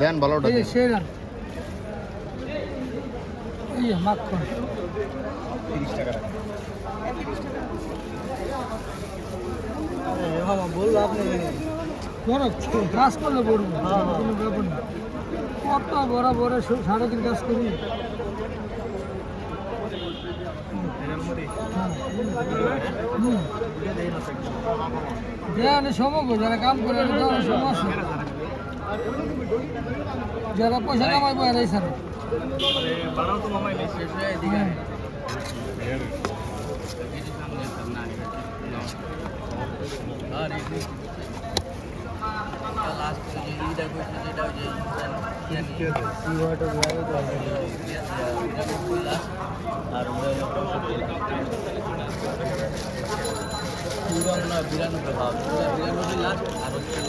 দেন ভালোটা এই যে দেন। সেরা এই যে মাখন বলল আপনি বড় কাজ করলে বলব কোনো ব্যাপার না। কত বড় বড় সব সারাদিন কাজ করি। হুম। মানে সমগ্র যারা কাম করে দেওয়ানে সম আছে যারা পয়সা কামাইবো আর এই ছাড়া বানাও তো মামাই শেষ হয়ে এদিকে হ্যাঁ। বিরানব্বই লাস্ট আর হচ্ছিল